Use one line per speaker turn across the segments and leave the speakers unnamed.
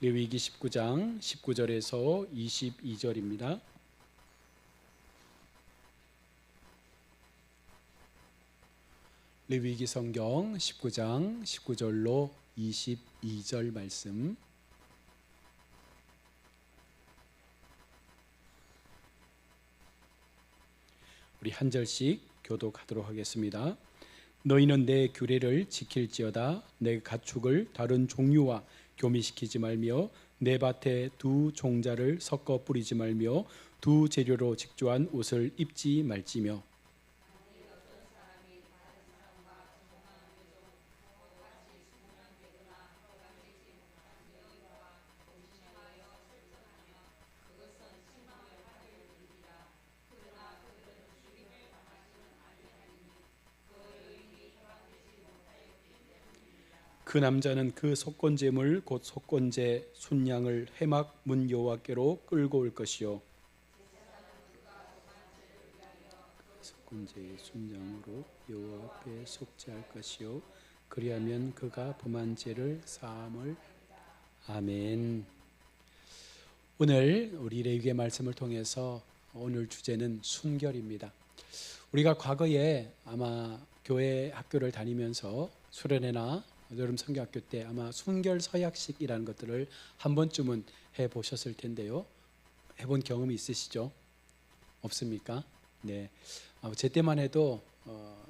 레위기 19장 19절에서 22절입니다. 레위기 성경 19장 19절로 22절 말씀 우리 한 절씩 교독하도록 하겠습니다. 너희는 내 규례를 지킬지어다 내 가축을 다른 종류와 교미시키지 말며 내 밭에 두 종자를 섞어 뿌리지 말며 두 재료로 직조한 옷을 입지 말지며 그 남자는 그 속건제물 곧 속건제 순양을 해막 문 여호와께로 끌고 올 것이요 속건제의 순양으로 여호와 앞에 속죄할 것이요 그리하면 그가 범한 죄를 사함을 아멘. 오늘 우리 레위기의 말씀을 통해서 오늘 주제는 순결입니다. 우리가 과거에 아마 교회 학교를 다니면서 수련회나 여름 성경학교 때 아마 순결 서약식이라는 것들을 한 번쯤은 해 보셨을 텐데요. 해본 경험이 있으시죠? 없습니까? 네. 어, 제 때만 해도 어,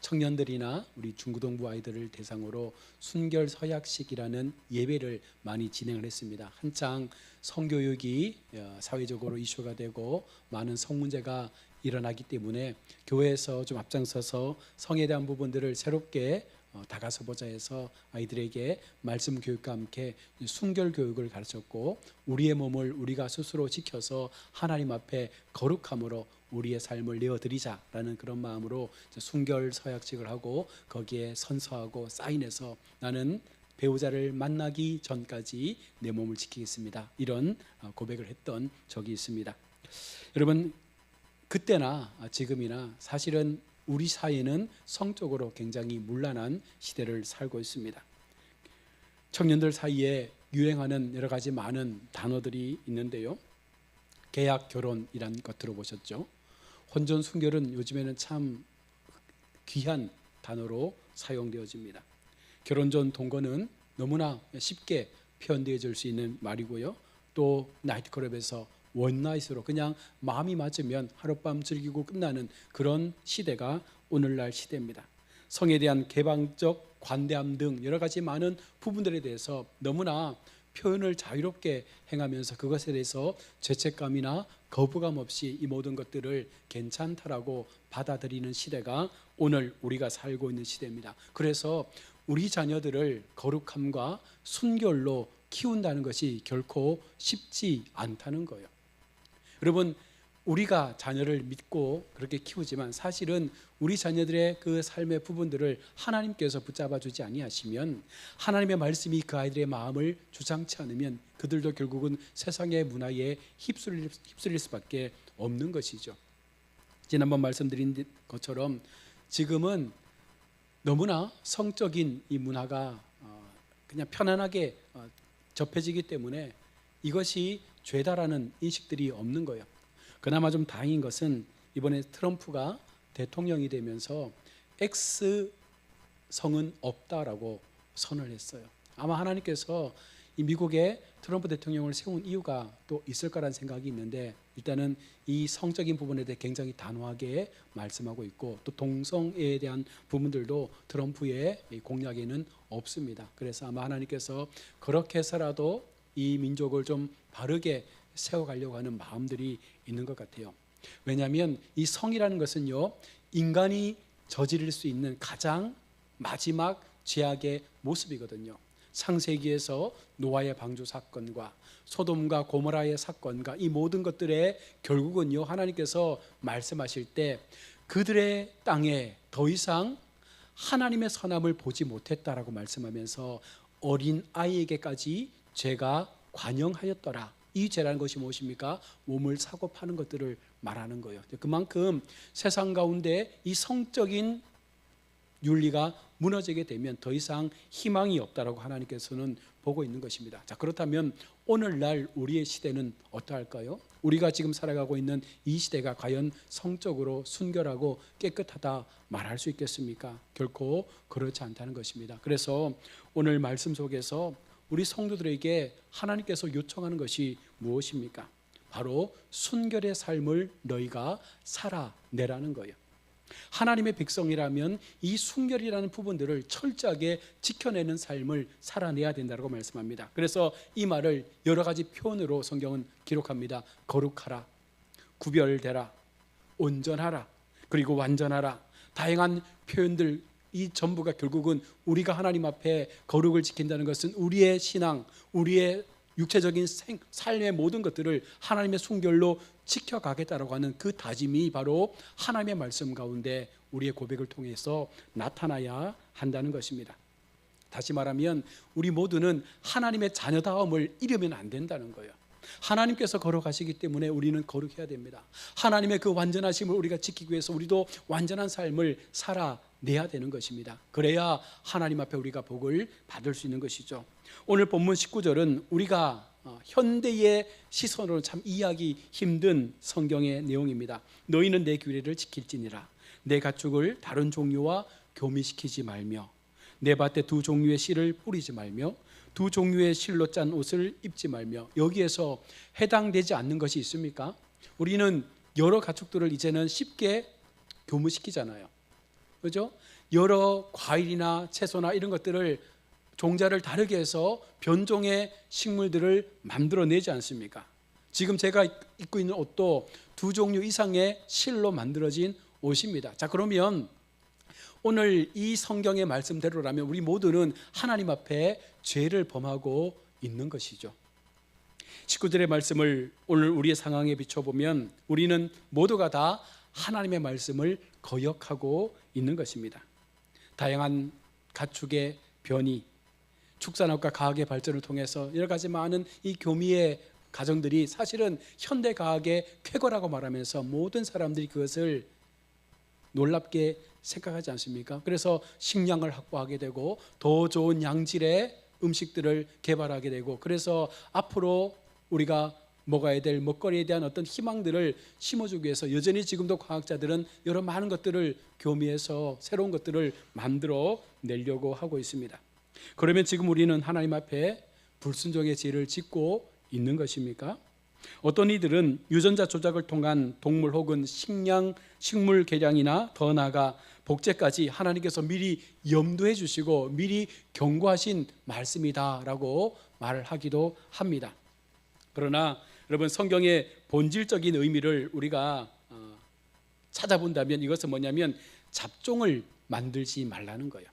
청년들이나 우리 중고등부 아이들을 대상으로 순결 서약식이라는 예배를 많이 진행을 했습니다. 한창 성교육이 어, 사회적으로 이슈가 되고 많은 성 문제가 일어나기 때문에 교회에서 좀 앞장서서 성에 대한 부분들을 새롭게 어, 다가서 보자 해서 아이들에게 말씀 교육과 함께 순결 교육을 가르쳤고 우리의 몸을 우리가 스스로 지켜서 하나님 앞에 거룩함으로 우리의 삶을 내어드리자라는 그런 마음으로 순결 서약식을 하고 거기에 선서하고 사인해서 나는 배우자를 만나기 전까지 내 몸을 지키겠습니다. 이런 어, 고백을 했던 적이 있습니다. 여러분 그때나 지금이나 사실은 우리 사회는 성적으로 굉장히 문란한 시대를 살고 있습니다. 청년들 사이에 유행하는 여러 가지 많은 단어들이 있는데요. 계약 결혼이란 것 들어보셨죠? 혼전 순결은 요즘에는 참 귀한 단어로 사용되어집니다. 결혼 전 동거는 너무나 쉽게 표현되어질 수 있는 말이고요. 또 나이트클럽에서 원나잇으로 그냥 마음이 맞으면 하룻밤 즐기고 끝나는 그런 시대가 오늘날 시대입니다. 성에 대한 개방적 관대함 등 여러 가지 많은 부분들에 대해서 너무나 표현을 자유롭게 행하면서 그것에 대해서 죄책감이나 거부감 없이 이 모든 것들을 괜찮다라고 받아들이는 시대가 오늘 우리가 살고 있는 시대입니다. 그래서 우리 자녀들을 거룩함과 순결로 키운다는 것이 결코 쉽지 않다는 거예요. 여러분 우리가 자녀를 믿고 그렇게 키우지만 사실은 우리 자녀들의 그 삶의 부분들을 하나님께서 붙잡아 주지 아니하시면 하나님의 말씀이 그 아이들의 마음을 주장치 않으면 그들도 결국은 세상의 문화에 휩쓸릴, 휩쓸릴 수밖에 없는 것이죠. 지난번 말씀드린 것처럼 지금은 너무나 성적인 이 문화가 어, 그냥 편안하게 어, 접해지기 때문에 이것이 죄다라는 인식들이 없는 거예요. 그나마 좀 다행인 것은 이번에 트럼프가 대통령이 되면서 X 성은 없다라고 선을 했어요. 아마 하나님께서 이 미국의 트럼프 대통령을 세운 이유가 또 있을 거란 생각이 있는데 일단은 이 성적인 부분에 대해 굉장히 단호하게 말씀하고 있고 또 동성애에 대한 부분들도 트럼프의 공약에는 없습니다. 그래서 아마 하나님께서 그렇게 해서라도 이 민족을 좀 바르게 세워가려고 하는 마음들이 있는 것 같아요. 왜냐하면 이 성이라는 것은요 인간이 저지를 수 있는 가장 마지막 죄악의 모습이거든요. 창세기에서 노아의 방주 사건과 소돔과 고모라의 사건과 이 모든 것들의 결국은요 하나님께서 말씀하실 때 그들의 땅에 더 이상 하나님의 선함을 보지 못했다라고 말씀하면서 어린 아이에게까지 죄가 관영하였더라. 이 죄라는 것이 무엇입니까? 몸을 사고 파는 것들을 말하는 거예요. 그만큼 세상 가운데 이 성적인 윤리가 무너지게 되면 더 이상 희망이 없다라고 하나님께서는 보고 있는 것입니다. 자, 그렇다면 오늘날 우리의 시대는 어떠할까요? 우리가 지금 살아가고 있는 이 시대가 과연 성적으로 순결하고 깨끗하다 말할 수 있겠습니까? 결코 그렇지 않다는 것입니다. 그래서 오늘 말씀 속에서 우리 성도들에게 하나님께서 요청하는 것이 무엇입니까? 바로 순결의 삶을 너희가 살아내라는 거예요. 하나님의 백성이라면 이 순결이라는 부분들을 철저하게 지켜내는 삶을 살아내야 된다고 말씀합니다. 그래서 이 말을 여러 가지 표현으로 성경은 기록합니다. 거룩하라, 구별되라, 온전하라, 그리고 완전하라. 다양한 표현들 이 전부가 결국은 우리가 하나님 앞에 거룩을 지킨다는 것은 우리의 신앙, 우리의 육체적인 생, 삶의 모든 것들을 하나님의 순결로 지켜가겠다라고 하는 그 다짐이 바로 하나님의 말씀 가운데 우리의 고백을 통해서 나타나야 한다는 것입니다. 다시 말하면 우리 모두는 하나님의 자녀다움을 잃으면 안 된다는 거예요. 하나님께서 걸어가시기 때문에 우리는 거룩해야 됩니다. 하나님의 그 완전하심을 우리가 지키기 위해서 우리도 완전한 삶을 살아 내야 되는 것입니다. 그래야 하나님 앞에 우리가 복을 받을 수 있는 것이죠. 오늘 본문 19절은 우리가 어, 현대의 시선으로 참 이해하기 힘든 성경의 내용입니다. 너희는 내 규례를 지킬지니라. 내 가축을 다른 종류와 교미시키지 말며 내 밭에 두 종류의 씨를 뿌리지 말며 두 종류의 실로 짠 옷을 입지 말며 여기에서 해당되지 않는 것이 있습니까? 우리는 여러 가축들을 이제는 쉽게 교무시키잖아요. 그죠? 여러 과일이나 채소나 이런 것들을 종자를 다르게 해서 변종의 식물들을 만들어내지 않습니까? 지금 제가 입고 있는 옷도 두 종류 이상의 실로 만들어진 옷입니다. 자, 그러면 오늘 이 성경의 말씀대로라면 우리 모두는 하나님 앞에 죄를 범하고 있는 것이죠. 19절의 말씀을 오늘 우리의 상황에 비춰보면 우리는 모두가 다 하나님의 말씀을 거역하고 있는 것입니다. 다양한 가축의 변이, 축산업과 과학의 발전을 통해서 여러 가지 많은 이 교미의 가정들이 사실은 현대 과학의 쾌거라고 말하면서 모든 사람들이 그것을 놀랍게 생각하지 않습니까? 그래서 식량을 확보하게 되고 더 좋은 양질의 음식들을 개발하게 되고 그래서 앞으로 우리가 먹어야 될 먹거리에 대한 어떤 희망들을 심어주기 위해서 여전히 지금도 과학자들은 여러 많은 것들을 교미해서 새로운 것들을 만들어 내려고 하고 있습니다. 그러면 지금 우리는 하나님 앞에 불순종의 죄를 짓고 있는 것입니까? 어떤 이들은 유전자 조작을 통한 동물 혹은 식량, 식물 개량이나 더 나아가 복제까지 하나님께서 미리 염두해 주시고 미리 경고하신 말씀이다라고 말을 하기도 합니다. 그러나 여러분 성경의 본질적인 의미를 우리가 어, 찾아본다면 이것은 뭐냐면 잡종을 만들지 말라는 거예요.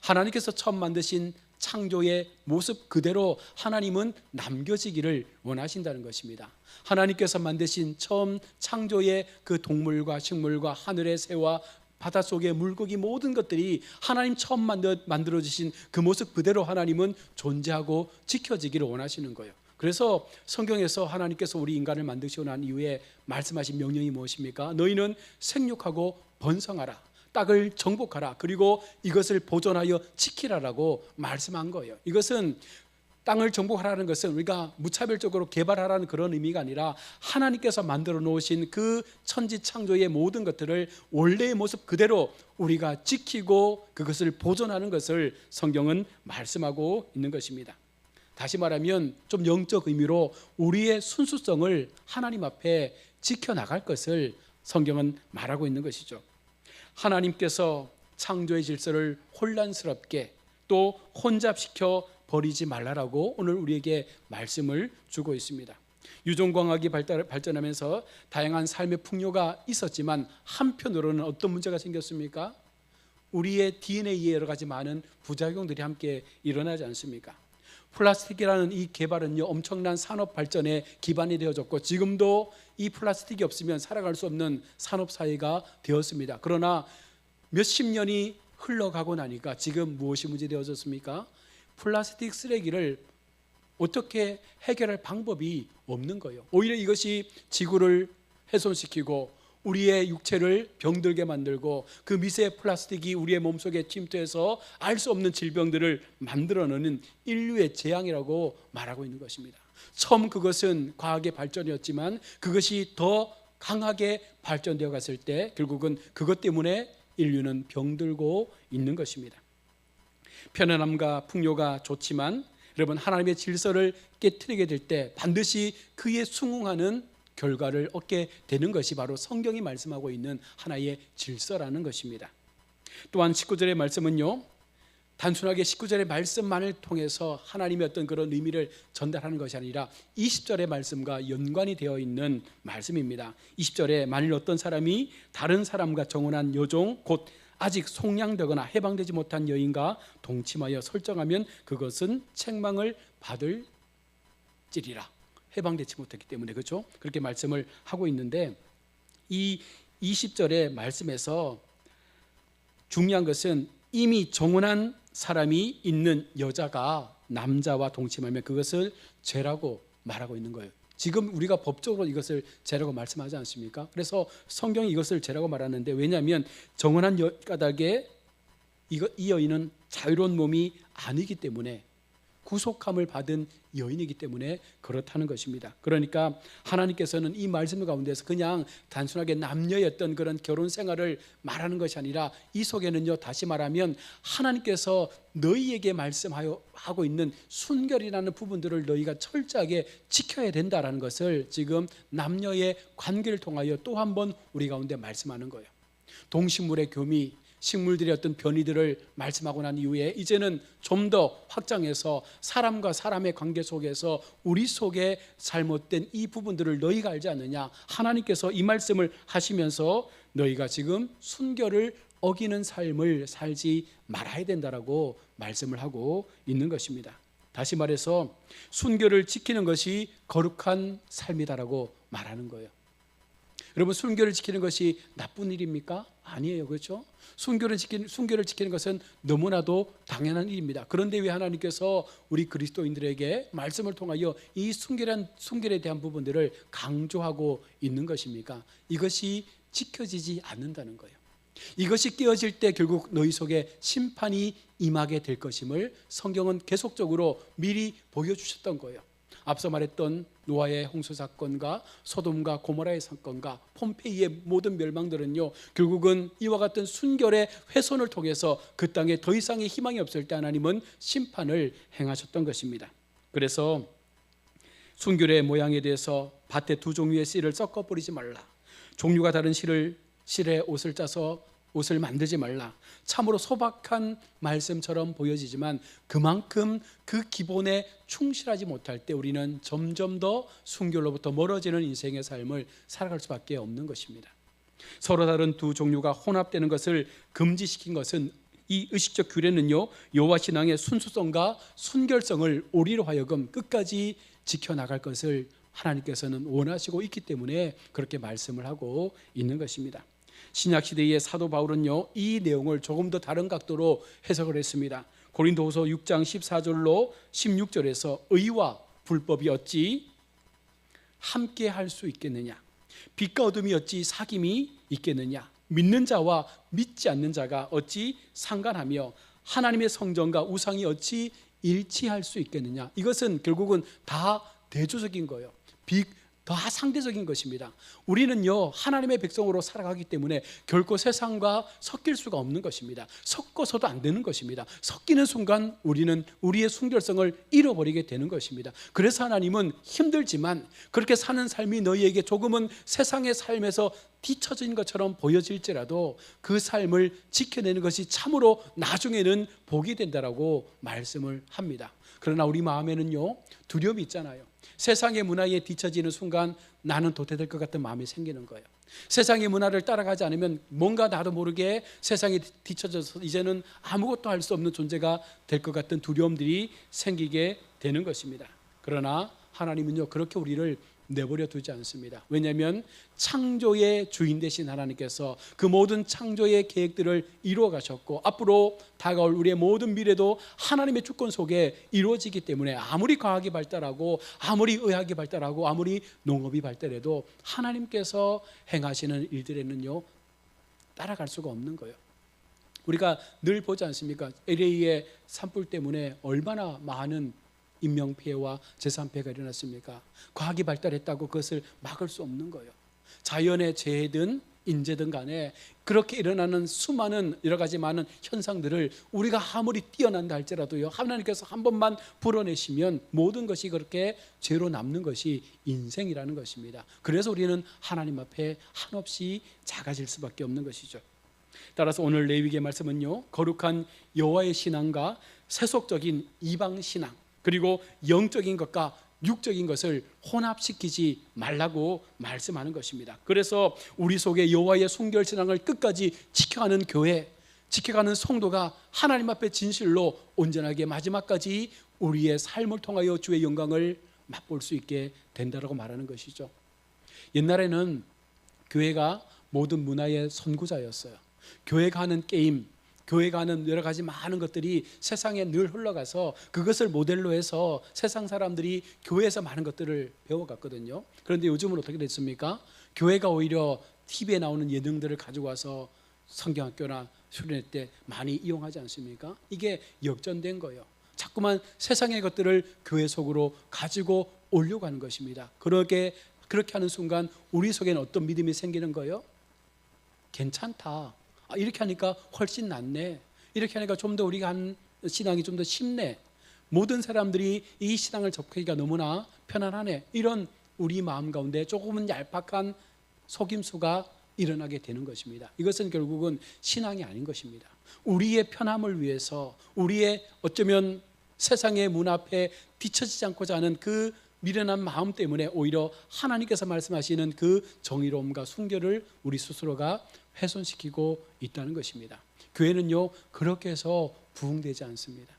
하나님께서 처음 만드신 창조의 모습 그대로 하나님은 남겨지기를 원하신다는 것입니다. 하나님께서 만드신 처음 창조의 그 동물과 식물과 하늘의 새와 바닷속의 물고기 모든 것들이 하나님 처음 만들어 주신 그 모습 그대로 하나님은 존재하고 지켜지기를 원하시는 거예요. 그래서 성경에서 하나님께서 우리 인간을 만드시고 난 이후에 말씀하신 명령이 무엇입니까? 너희는 생육하고 번성하라. 땅을 정복하라. 그리고 이것을 보존하여 지키라라고 말씀한 거예요. 이것은 땅을 정복하라는 것은 우리가 무차별적으로 개발하라는 그런 의미가 아니라 하나님께서 만들어 놓으신 그 천지 창조의 모든 것들을 원래의 모습 그대로 우리가 지키고 그것을 보존하는 것을 성경은 말씀하고 있는 것입니다. 다시 말하면 좀 영적 의미로 우리의 순수성을 하나님 앞에 지켜나갈 것을 성경은 말하고 있는 것이죠. 하나님께서 창조의 질서를 혼란스럽게 또 혼잡시켜 버리지 말라라고 오늘 우리에게 말씀을 주고 있습니다. 유전광학이 발전하면서 다양한 삶의 풍요가 있었지만 한편으로는 어떤 문제가 생겼습니까? 우리의 DNA에 여러 가지 많은 부작용들이 함께 일어나지 않습니까? 플라스틱이라는 이 개발은요 엄청난 산업 발전의 기반이 되어졌고 지금도 이 플라스틱이 없으면 살아갈 수 없는 산업 사회가 되었습니다. 그러나 몇십 년이 흘러가고 나니까 지금 무엇이 문제되어졌습니까? 플라스틱 쓰레기를 어떻게 해결할 방법이 없는 거예요. 오히려 이것이 지구를 훼손시키고 우리의 육체를 병들게 만들고 그 미세 플라스틱이 우리의 몸속에 침투해서 알 수 없는 질병들을 만들어내는 인류의 재앙이라고 말하고 있는 것입니다. 처음 그것은 과학의 발전이었지만 그것이 더 강하게 발전되어 갔을 때 결국은 그것 때문에 인류는 병들고 있는 것입니다. 편안함과 풍요가 좋지만 여러분 하나님의 질서를 깨뜨리게 될 때 반드시 그에 순응하는 결과를 얻게 되는 것이 바로 성경이 말씀하고 있는 하나의 질서라는 것입니다. 또한 19절의 말씀은요. 단순하게 19절의 말씀만을 통해서 하나님의 어떤 그런 의미를 전달하는 것이 아니라 20절의 말씀과 연관이 되어 있는 말씀입니다. 20절에 만일 어떤 사람이 다른 사람과 정혼한 여종 곧 아직 속량되거나 해방되지 못한 여인과 동침하여 설정하면 그것은 책망을 받을지리라. 해방되지 못했기 때문에 그렇죠? 그렇게 말씀을 하고 있는데 이 20절의 말씀에서 중요한 것은 이미 정혼한 사람이 있는 여자가 남자와 동침하면 그것을 죄라고 말하고 있는 거예요. 지금 우리가 법적으로 이것을 죄라고 말씀하지 않습니까? 그래서 성경이 이것을 죄라고 말하는데 왜냐하면 정혼한 여, 까닭에 이 여인은 자유로운 몸이 아니기 때문에 구속함을 받은 여인이기 때문에 그렇다는 것입니다. 그러니까 하나님께서는 이 말씀 가운데서 그냥 단순하게 어떤 그런 결혼 생활을 말하는 것이 아니라 이 속에는요 다시 말하면 하나님께서 너희에게 말씀하여 하고 있는 순결이라는 부분들을 너희가 철저하게 지켜야 된다라는 것을 지금 남녀의 관계를 통하여 또 한 번 우리 가운데 말씀하는 거예요. 동식물의 교미 식물들의 어떤 변이들을 말씀하고 난 이후에 이제는 좀 더 확장해서 사람과 사람의 관계 속에서 우리 속에 잘못된 이 부분들을 너희가 알지 않느냐 하나님께서 이 말씀을 하시면서 너희가 지금 순결을 어기는 삶을 살지 말아야 된다라고 말씀을 하고 있는 것입니다. 다시 말해서 순결을 지키는 것이 거룩한 삶이다라고 말하는 거예요. 여러분 순결을 지키는 것이 나쁜 일입니까? 아니에요. 그렇죠? 순결을 지키는 순결을 지키는 것은 너무나도 당연한 일입니다. 그런데 왜 하나님께서 우리 그리스도인들에게 말씀을 통하여 이 순결한 순결에 대한 부분들을 강조하고 있는 것입니까? 이것이 지켜지지 않는다는 거예요. 이것이 깨어질 때 결국 너희 속에 심판이 임하게 될 것임을 성경은 계속적으로 미리 보여주셨던 거예요. 앞서 말했던 노아의 홍수 사건과 소돔과 고모라의 사건과 폼페이의 모든 멸망들은요 결국은 이와 같은 순결의 훼손을 통해서 그 땅에 더 이상의 희망이 없을 때 하나님은 심판을 행하셨던 것입니다. 그래서 순결의 모양에 대해서 밭에 두 종류의 씨를 섞어 버리지 말라. 종류가 다른 씨를 실에 옷을 짜서 옷을 만들지 말라. 참으로 소박한 말씀처럼 보여지지만 그만큼 그 기본에 충실하지 못할 때 우리는 점점 더 순결로부터 멀어지는 인생의 삶을 살아갈 수밖에 없는 것입니다. 서로 다른 두 종류가 혼합되는 것을 금지시킨 것은 이 의식적 규례는요 여호와 신앙의 순수성과 순결성을 우리로 하여금 끝까지 지켜나갈 것을 하나님께서는 원하시고 있기 때문에 그렇게 말씀을 하고 있는 것입니다. 신약 시대의 사도 바울은요 이 내용을 조금 더 다른 각도로 해석을 했습니다. 고린도후서 6장 14절로 16절에서 의와 불법이 어찌 함께 할 수 있겠느냐? 빛과 어둠이 어찌 사귐이 있겠느냐? 믿는 자와 믿지 않는 자가 어찌 상관하며 하나님의 성전과 우상이 어찌 일치할 수 있겠느냐? 이것은 결국은 다 대조적인 거예요. 빛, 다 상대적인 것입니다. 우리는요 하나님의 백성으로 살아가기 때문에 결코 세상과 섞일 수가 없는 것입니다. 섞어서도 안 되는 것입니다. 섞이는 순간 우리는 우리의 순결성을 잃어버리게 되는 것입니다. 그래서 하나님은 힘들지만 그렇게 사는 삶이 너희에게 조금은 세상의 삶에서 뒤처진 것처럼 보여질지라도 그 삶을 지켜내는 것이 참으로 나중에는 복이 된다라고 말씀을 합니다. 그러나 우리 마음에는요 두려움이 있잖아요. 세상의 문화에 뒤처지는 순간 나는 도태될 것 같은 마음이 생기는 거예요. 세상의 문화를 따라가지 않으면 뭔가 나도 모르게 세상에 뒤처져서 이제는 아무것도 할 수 없는 존재가 될 것 같은 두려움들이 생기게 되는 것입니다. 그러나 하나님은요 그렇게 우리를 내버려 두지 않습니다. 왜냐하면 창조의 주인 되신 하나님께서 그 모든 창조의 계획들을 이루어 가셨고 앞으로 다가올 우리의 모든 미래도 하나님의 주권 속에 이루어지기 때문에 아무리 과학이 발달하고 아무리 의학이 발달하고 아무리 농업이 발달해도 하나님께서 행하시는 일들에는요 따라갈 수가 없는 거예요. 우리가 늘 보지 않습니까? LA의 산불 때문에 얼마나 많은 인명 피해와 재산 피해가 일어났습니까? 과학이 발달했다고 그것을 막을 수 없는 거예요. 자연의 재해든 인재든 간에 그렇게 일어나는 수많은 여러 가지 많은 현상들을 우리가 아무리 뛰어난다 할지라도요 하나님께서 한 번만 불어내시면 모든 것이 그렇게 죄로 남는 것이 인생이라는 것입니다. 그래서 우리는 하나님 앞에 한없이 작아질 수밖에 없는 것이죠. 따라서 오늘 레위기의 말씀은요 거룩한 여호와의 신앙과 세속적인 이방 신앙 그리고 영적인 것과 육적인 것을 혼합시키지 말라고 말씀하는 것입니다. 그래서 우리 속에 여호와의 순결 신앙을 끝까지 지켜가는 교회, 지켜가는 성도가 하나님 앞에 진실로 온전하게 마지막까지 우리의 삶을 통하여 주의 영광을 맛볼 수 있게 된다라고 말하는 것이죠. 옛날에는 교회가 모든 문화의 선구자였어요. 교회가 하는 게임, 교회가 하는 여러 가지 많은 것들이 세상에 늘 흘러가서 그것을 모델로 해서 세상 사람들이 교회에서 많은 것들을 배워갔거든요. 그런데 요즘은 어떻게 됐습니까? 교회가 오히려 TV에 나오는 예능들을 가지고 와서 성경학교나 수련회 때 많이 이용하지 않습니까? 이게 역전된 거예요. 자꾸만 세상의 것들을 교회 속으로 가지고 오려고 하는 것입니다. 그렇게 그렇게 하는 순간 우리 속에는 어떤 믿음이 생기는 거예요? 괜찮다. 아, 이렇게 하니까 훨씬 낫네. 이렇게 하니까 좀 더 우리가 한 신앙이 좀 더 쉽네. 모든 사람들이 이 신앙을 접하기가 너무나 편안하네. 이런 우리 마음 가운데 조금은 얄팍한 속임수가 일어나게 되는 것입니다. 이것은 결국은 신앙이 아닌 것입니다. 우리의 편함을 위해서 우리의 어쩌면 세상의 문 앞에 비춰지지 않고자 하는 그 미련한 마음 때문에 오히려 하나님께서 말씀하시는 그 정의로움과 순결을 우리 스스로가 훼손시키고 있다는 것입니다. 교회는요 그렇게 해서 부흥되지 않습니다.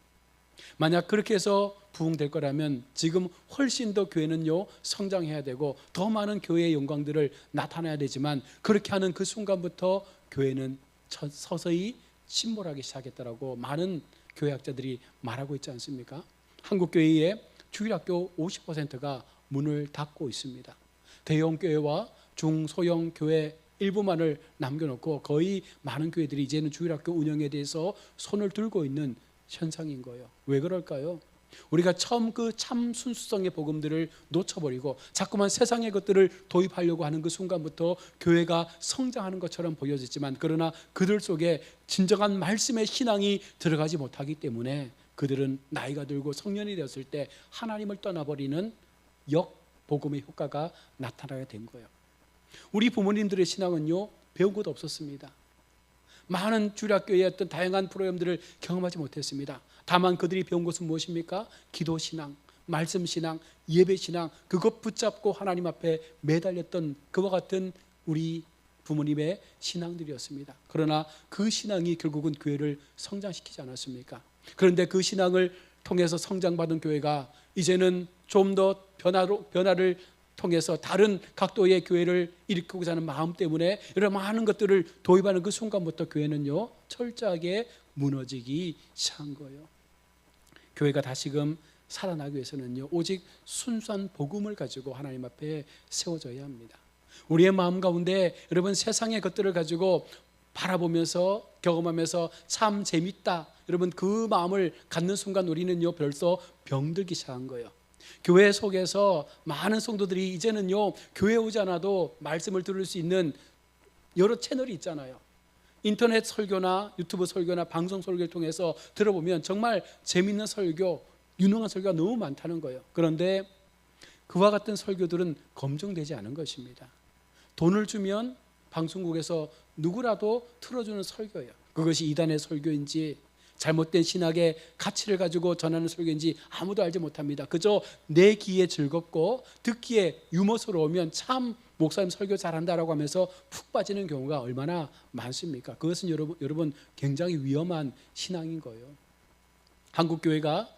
만약 그렇게 해서 부흥될 거라면 지금 훨씬 더 교회는요 성장해야 되고 더 많은 교회의 영광들을 나타내야 되지만 그렇게 하는 그 순간부터 교회는 서서히 침몰하기 시작했다라고 많은 교회학자들이 말하고 있지 않습니까? 한국 교회의 주일학교 50%가 문을 닫고 있습니다. 대형 교회와 중소형 교회 일부만을 남겨놓고 거의 많은 교회들이 이제는 주일학교 운영에 대해서 손을 들고 있는 현상인 거예요. 왜 그럴까요? 우리가 처음 그 참 순수성의 복음들을 놓쳐버리고 자꾸만 세상의 것들을 도입하려고 하는 그 순간부터 교회가 성장하는 것처럼 보여졌지만 그러나 그들 속에 진정한 말씀의 신앙이 들어가지 못하기 때문에 그들은 나이가 들고 성년이 되었을 때 하나님을 떠나버리는 역 복음의 효과가 나타나게 된 거예요. 우리 부모님들의 신앙은요 배운 것 없었습니다. 많은 주일학교의 어떤 다양한 프로그램들을 경험하지 못했습니다. 다만 그들이 배운 것은 무엇입니까? 기도 신앙, 말씀 신앙, 예배 신앙 그것 붙잡고 하나님 앞에 매달렸던 그와 같은 우리 부모님의 신앙들이었습니다. 그러나 그 신앙이 결국은 교회를 성장시키지 않았습니까? 그런데 그 신앙을 통해서 성장받은 교회가 이제는 좀 더 변화를 통해서 다른 각도의 교회를 일으키고자 하는 마음 때문에 이런 많은 것들을 도입하는 그 순간부터 교회는요 철저하게 무너지기 시작한 거예요. 교회가 다시금 살아나기 위해서는요 오직 순수한 복음을 가지고 하나님 앞에 세워져야 합니다. 우리의 마음 가운데 여러분 세상의 것들을 가지고 바라보면서 경험하면서 참 재밌다. 여러분 그 마음을 갖는 순간 우리는요 벌써 병들기 시작한 거예요. 교회 속에서 많은 성도들이 이제는요 교회 오지 않아도 말씀을 들을 수 있는 여러 채널이 있잖아요. 인터넷 설교나 유튜브 설교나 방송 설교를 통해서 들어보면 정말 재밌는 설교, 유능한 설교가 너무 많다는 거예요. 그런데 그와 같은 설교들은 검증되지 않은 것입니다. 돈을 주면 방송국에서 누구라도 틀어주는 설교예요. 그것이 이단의 설교인지 잘못된 신학의 가치를 가지고 전하는 설교인지 아무도 알지 못합니다. 그저 내 귀에 즐겁고 듣기에 유머스러우면 참 목사님 설교 잘한다라고 하면서 푹 빠지는 경우가 얼마나 많습니까? 그것은 여러분, 여러분 굉장히 위험한 신앙인 거예요. 한국 교회가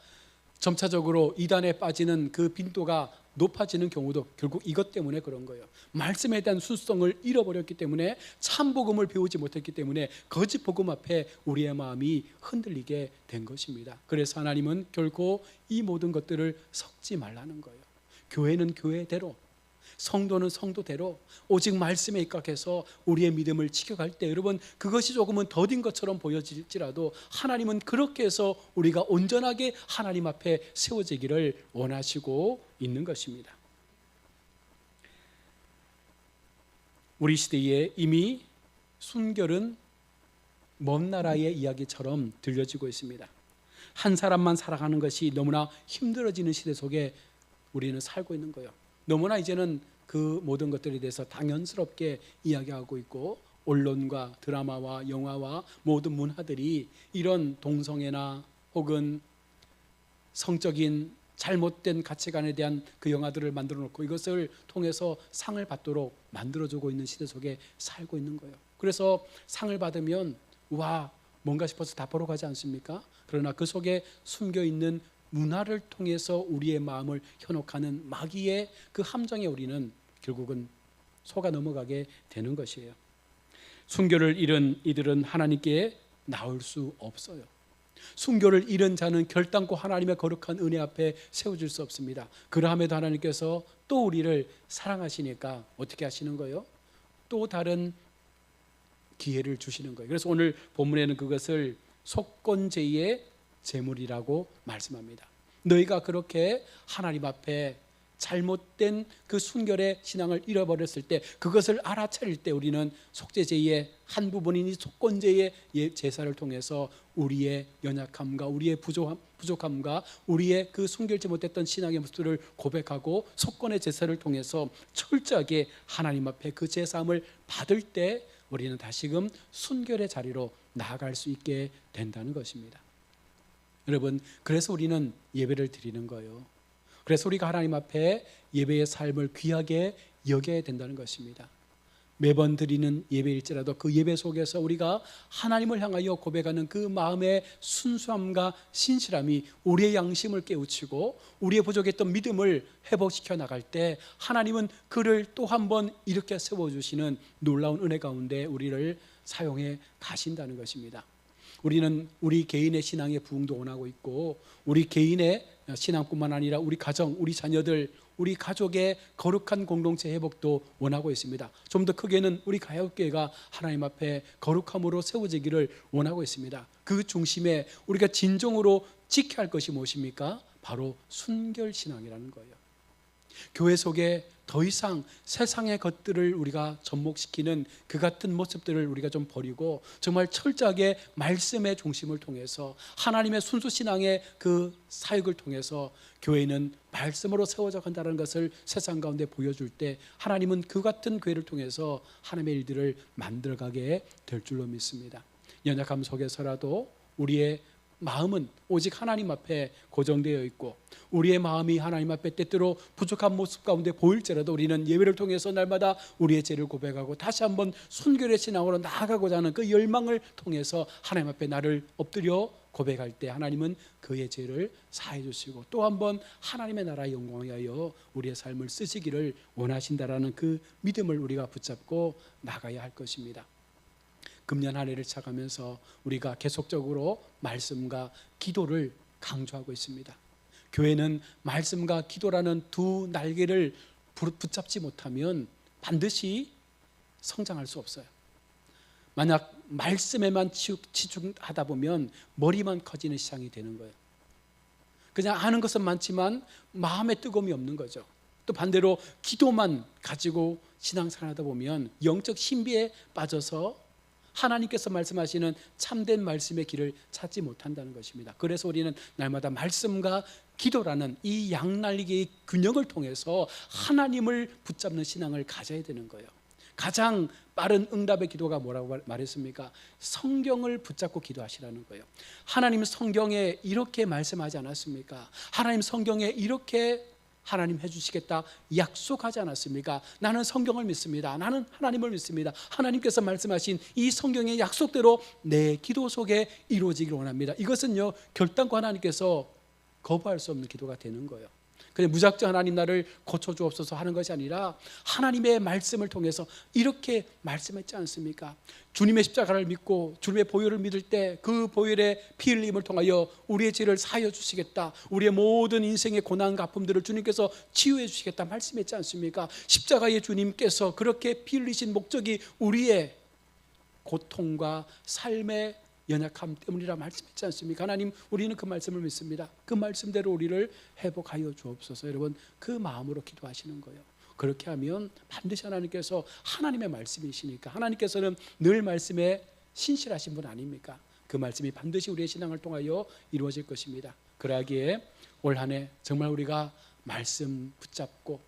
점차적으로 이단에 빠지는 그 빈도가 높아지는 경우도 결국 이것 때문에 그런 거예요. 말씀에 대한 순수성을 잃어버렸기 때문에 참 복음을 배우지 못했기 때문에 거짓 복음 앞에 우리의 마음이 흔들리게 된 것입니다. 그래서 하나님은 결코 이 모든 것들을 섞지 말라는 거예요. 교회는 교회대로 성도는 성도대로 오직 말씀에 입각해서 우리의 믿음을 지켜갈 때 여러분 그것이 조금은 더딘 것처럼 보여질지라도 하나님은 그렇게 해서 우리가 온전하게 하나님 앞에 세워지기를 원하시고 있는 것입니다. 우리 시대에 이미 순결은 먼 나라의 이야기처럼 들려지고 있습니다. 한 사람만 살아가는 것이 너무나 힘들어지는 시대 속에 우리는 살고 있는 거예요. 너무나 이제는 그 모든 것들에 대해서 당연스럽게 이야기하고 있고 언론과 드라마와 영화와 모든 문화들이 이런 동성애나 혹은 성적인 잘못된 가치관에 대한 그 영화들을 만들어 놓고 이것을 통해서 상을 받도록 만들어 주고 있는 시대 속에 살고 있는 거예요. 그래서 상을 받으면 와 뭔가 싶어서 다 보러 가지 않습니까? 그러나 그 속에 숨겨 있는 문화를 통해서 우리의 마음을 현혹하는 마귀의 그 함정에 우리는 결국은 속아 넘어가게 되는 것이에요. 순교를 잃은 이들은 하나님께 나올 수 없어요. 순교를 잃은 자는 결단코 하나님의 거룩한 은혜 앞에 세워질 수 없습니다. 그러함에도 하나님께서 또 우리를 사랑하시니까 어떻게 하시는 거예요? 또 다른 기회를 주시는 거예요. 그래서 오늘 본문에는 그것을 속건제의 제물이라고 말씀합니다. 너희가 그렇게 하나님 앞에 잘못된 그 순결의 신앙을 잃어버렸을 때 그것을 알아차릴 때 우리는 속죄제의 한 부분인 이 속건제의 예, 제사를 통해서 우리의 연약함과 우리의 부족함, 부족함과 우리의 그 순결지 못했던 신앙의 모습을 고백하고 속건의 제사를 통해서 철저하게 하나님 앞에 그 제사함을 받을 때 우리는 다시금 순결의 자리로 나아갈 수 있게 된다는 것입니다. 여러분, 그래서 우리는 예배를 드리는 거예요. 그래서 우리가 하나님 앞에 예배의 삶을 귀하게 여겨야 된다는 것입니다. 매번 드리는 예배일지라도 그 예배 속에서 우리가 하나님을 향하여 고백하는 그 마음의 순수함과 신실함이 우리의 양심을 깨우치고 우리의 부족했던 믿음을 회복시켜 나갈 때 하나님은 그를 또 한번 이렇게 세워주시는 놀라운 은혜 가운데 우리를 사용해 가신다는 것입니다. 우리는 우리 개인의 신앙의 부흥도 원하고 있고 우리 개인의 신앙뿐만 아니라 우리 가정, 우리 자녀들, 우리 가족의 거룩한 공동체 회복도 원하고 있습니다. 좀 더 크게는 우리 가야교회가 하나님 앞에 거룩함으로 세워지기를 원하고 있습니다. 그 중심에 우리가 진정으로 지켜야 할 것이 무엇입니까? 바로 순결 신앙이라는 거예요. 교회 속에 더 이상 세상의 것들을 우리가 접목시키는 그 같은 모습들을 우리가 좀 버리고 정말 철저하게 말씀의 중심을 통해서 하나님의 순수 신앙의 그 사역을 통해서 교회는 말씀으로 세워져 간다는 것을 세상 가운데 보여줄 때 하나님은 그 같은 교회를 통해서 하나님의 일들을 만들어가게 될 줄로 믿습니다. 연약함 속에서라도 우리의 마음은 오직 하나님 앞에 고정되어 있고 우리의 마음이 하나님 앞에 때때로 부족한 모습 가운데 보일지라도 우리는 예배를 통해서 날마다 우리의 죄를 고백하고 다시 한번 순결의 신앙으로 나아가고자 하는 그 열망을 통해서 하나님 앞에 나를 엎드려 고백할 때 하나님은 그의 죄를 사해 주시고 또 한번 하나님의 나라의 영광을 위하여 우리의 삶을 쓰시기를 원하신다라는 그 믿음을 우리가 붙잡고 나가야 할 것입니다. 금년 한 해를 차가면서 우리가 계속적으로 말씀과 기도를 강조하고 있습니다. 교회는 말씀과 기도라는 두 날개를 붙잡지 못하면 반드시 성장할 수 없어요. 만약 말씀에만 치중하다 보면 머리만 커지는 시장이 되는 거예요. 그냥 아는 것은 많지만 마음에 뜨거움이 없는 거죠. 또 반대로 기도만 가지고 신앙생활하다 보면 영적 신비에 빠져서 하나님께서 말씀하시는 참된 말씀의 길을 찾지 못한다는 것입니다. 그래서 우리는 날마다 말씀과 기도라는 이 양날개의 균형을 통해서 하나님을 붙잡는 신앙을 가져야 되는 거예요. 가장 빠른 응답의 기도가 뭐라고 말했습니까? 성경을 붙잡고 기도하시라는 거예요. 하나님 성경에 이렇게 말씀하지 않았습니까? 하나님 성경에 이렇게 하나님 해주시겠다 약속하지 않았습니까? 나는 성경을 믿습니다. 나는 하나님을 믿습니다. 하나님께서 말씀하신 이 성경의 약속대로 내 기도 속에 이루어지기를 원합니다. 이것은요 결단코 하나님께서 거부할 수 없는 기도가 되는 거예요. 그냥 무작정 하나님 나를 고쳐 주옵소서 하는 것이 아니라 하나님의 말씀을 통해서 이렇게 말씀했지 않습니까? 주님의 십자가를 믿고 주님의 보혈을 믿을 때 그 보혈의 피 흘림을 통하여 우리의 죄를 사하여 주시겠다. 우리의 모든 인생의 고난과 아픔들을 주님께서 치유해 주시겠다 말씀했지 않습니까? 십자가의 주님께서 그렇게 피 흘리신 목적이 우리의 고통과 삶의 연약함 때문이라 말씀했지 않습니까? 하나님, 우리는 그 말씀을 믿습니다. 그 말씀대로 우리를 회복하여 주옵소서. 여러분, 그 마음으로 기도하시는 거예요. 그렇게 하면 반드시 하나님께서 하나님의 말씀이시니까 하나님께서는 늘 말씀에 신실하신 분 아닙니까? 그 말씀이 반드시 우리의 신앙을 통하여 이루어질 것입니다. 그러기에 올 한해 정말 우리가 말씀 붙잡고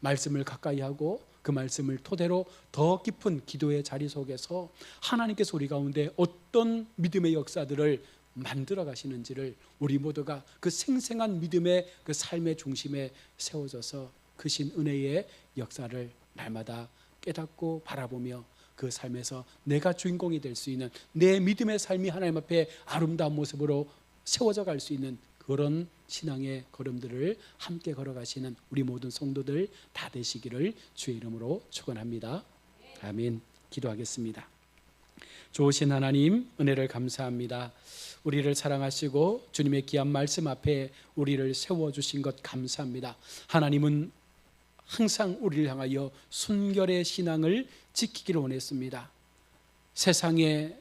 말씀을 가까이 하고 그 말씀을 토대로 더 깊은 기도의 자리 속에서 하나님께서 우리 가운데 어떤 믿음의 역사들을 만들어 가시는지를 우리 모두가 그 생생한 믿음의 그 삶의 중심에 세워져서 크신 은혜의 역사를 날마다 깨닫고 바라보며 그 삶에서 내가 주인공이 될 수 있는 내 믿음의 삶이 하나님 앞에 아름다운 모습으로 세워져 갈 수 있는 그런 신앙의 걸음들을 함께 걸어가시는 우리 모든 성도들 다 되시기를 주의 이름으로 축원합니다. 아멘. 기도하겠습니다. 좋으신 하나님 은혜를 감사합니다. 우리를 사랑하시고 주님의 귀한 말씀 앞에 우리를 세워 주신 것 감사합니다. 하나님은 항상 우리를 향하여 순결의 신앙을 지키기를 원했습니다. 세상에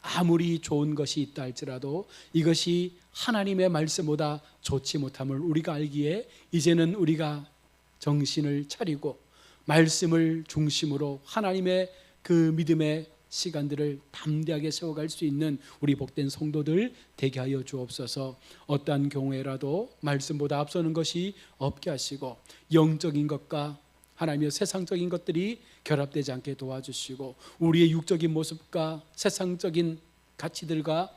아무리 좋은 것이 있다 할지라도 이것이 하나님의 말씀보다 좋지 못함을 우리가 알기에 이제는 우리가 정신을 차리고 말씀을 중심으로 하나님의 그 믿음의 시간들을 담대하게 세워갈 수 있는 우리 복된 성도들 되게 하여 주옵소서. 어떠한 경우에라도 말씀보다 앞서는 것이 없게 하시고 영적인 것과 하나님의 세상적인 것들이 결합되지 않게 도와주시고 우리의 육적인 모습과 세상적인 가치들과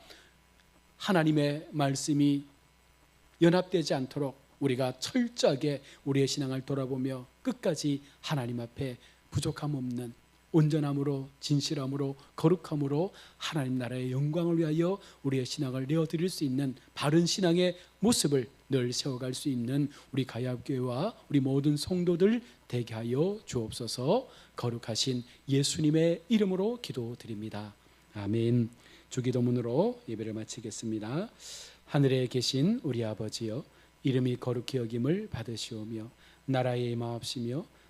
하나님의 말씀이 연합되지 않도록 우리가 철저하게 우리의 신앙을 돌아보며 끝까지 하나님 앞에 부족함 없는 온전함으로 진실함으로 거룩함으로 하나님 나라의 영광을 위하여 우리의 신앙을 내어 드릴 수 있는 바른 신앙의 모습을 늘 세워갈 수 있는 우리 가야교회와 우리 모든 성도들 되게 하여 주옵소서 거룩하신 예수님의 이름으로 기도드립니다. 아멘. 주기도문으로 예배를 마치겠습니다. 하늘에 계신 우리 아버지여 이름이 거룩히 여김을 받으시오며 나라의 마옵시며